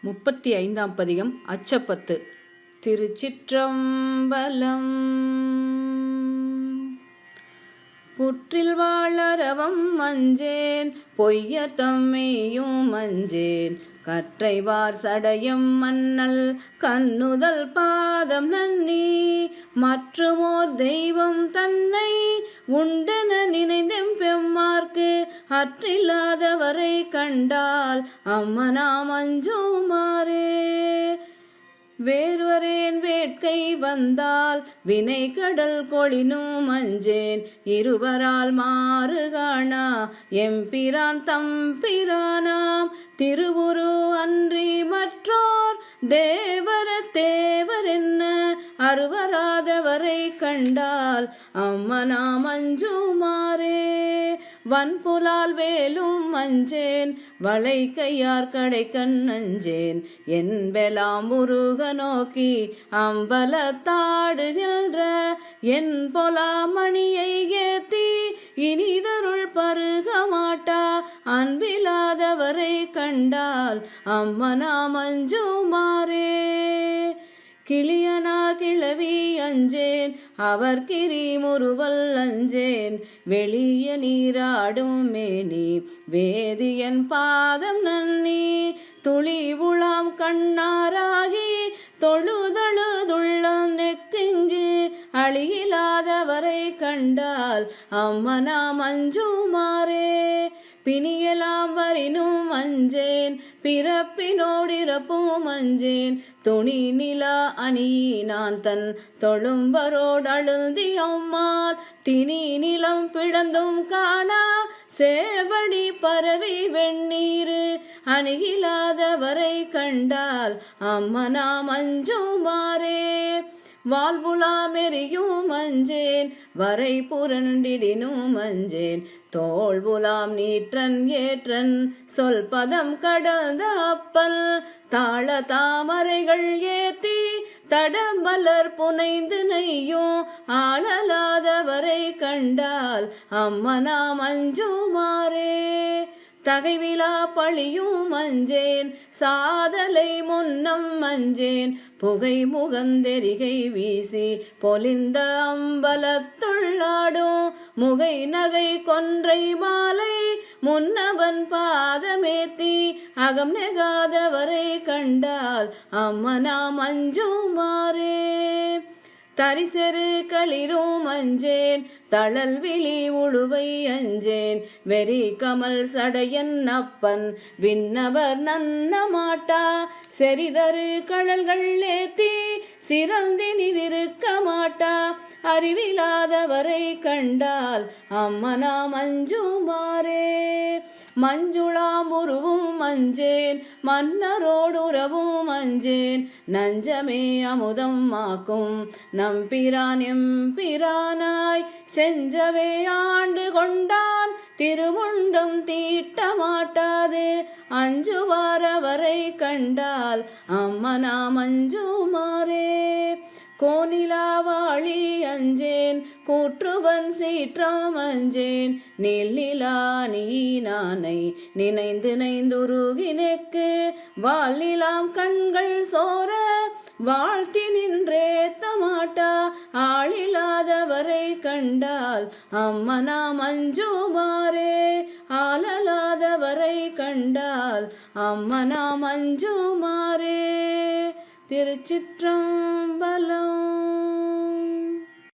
முப்பத்தி ஐந்தாம் பதிகம் அச்சப்பத்து. திருச்சிற்றம்பலம். புற்றில் வாழறவம் மஞ்சேன் பொய்யர் தம்மையும் மஞ்சேன். கற்றைவார் சடையம் மன்னல் கண்ணுதல் பாதம் நன்னி. மற்றுமோர் தெய்வம் தன்னை உண்டென அற்றில்லாதவரை கண்டால் அம்மனாம் மஞ்சுமாறே வேறுவரேன் வேட்கை வந்தால் வினை கடல் கொளினும் அஞ்சேன். இருவரால் மாறு காணா எம்பிரான் தம்பிரானாம். திருவுரு அன்றி மற்றோர் தேவர தேவர் என்ன? அருவராதவரை கண்டால் அம்மனாம் அஞ்சுமாறே வன்புலால் வேலும் மஞ்சேன் வளை கையார் கடை கண்ணஞ்சேன் என்பெலாம் முருக நோக்கி அம்பலத்தாடுகின்ற என் பொலாமணியை ஏத்தி இனிதருள் பருக மாட்டா அன்பில்லாதவரை கண்டால் அம்மனா மஞ்சுமாரே கிளியனா கிளவி அஞ்சேன் அவர் கிரி முறுவல் அஞ்சேன் வெளிய நீராடும் மேனி வேதியன் பாதம் நன்னி துளி உளாம் கண்ணாராகி தொழுதழுதுள்ளம் நெக்கிங்கு அழியில்லாதவரை கண்டால் அம்மனா மஞ்சுமாறே. பிணியலாம் வரினும் அஞ்சேன் பிறப்பினோடிறப்பும் அஞ்சேன் துணி நிலா அணியினான் தன் தொழும்பரோடழுந்தி அம்மாள் திணி நிலம் பிளந்தும் காணா. சேவடி பரவி வெண்ணீரு அணுகிலாதவரை கண்டால் அம்மனா மஞ்சுமாரே வாழ்வுலாமெறியும் மஞ்சேன் வரை புரண்டிடினும் மஞ்சேன். தோல் புலாம் நீற்றன் ஏற்றன் சொல் பதம் கடந்த அப்பல். தாள தாமரைகள் ஏத்தி தடமலர் புனைந்து நெய்யும். ஆளலாதவரை கண்டால் அம்மனா மஞ்சுமாரே தகைவிலா பழியும் மஞ்சேன் சாதலை முன்னம் மஞ்சேன் புகை முகந்தெரிகை வீசி பொலிந்த அம்பலத்துள்ளாடும் முகை நகை கொன்றை மாலை முன்னவன் பாதமேத்தி அகம் நெகாதவரை கண்டால் அம்மனா மஞ்சுமாரே தரிசரு களிரும் அஞ்சேன் தளல் விழி உழுவை அஞ்சேன். வெறி கமல் சடையன் அப்பன் விண்ணவர் நன்ன மாட்டா செறிதரு கழல்கள் ஏத்தி சிறந்தினிதிருக்க மாட்டா. அறிவிலாதவரை கண்டால் அம்மனா மஞ்சுமாரே மஞ்சுளாம் உருவும் மஞ்சேன் மன்னரோடுறவும் மஞ்சேன் நஞ்சமே அமுதம் ஆக்கும். நம்பிரான் எம்பிரானாய் செஞ்சவே ஆண்டு கொண்டான் திருமுண்டம் தீட்டமாட்டாது. அஞ்சுவாரவரை கண்டால் அம்மனா மஞ்சுமாரே. கோனிலாவாளி அஞ்சேன் கூற்றுவன் சீற்றம் அஞ்சேன் நெல்லிலா நீ நானை நினைந்து நைந்துருகினக்கு வாலிலாம் கண்கள் சோர வாழ்த்தி நின்றேத்த மாட்டா ஆளில்லாதவரை கண்டால் அம்மனா மஞ்சுமாரே ஆளலாதவரை கண்டால் அம்மனா மஞ்சுமாரே திருச்சிற்றம்பலம்.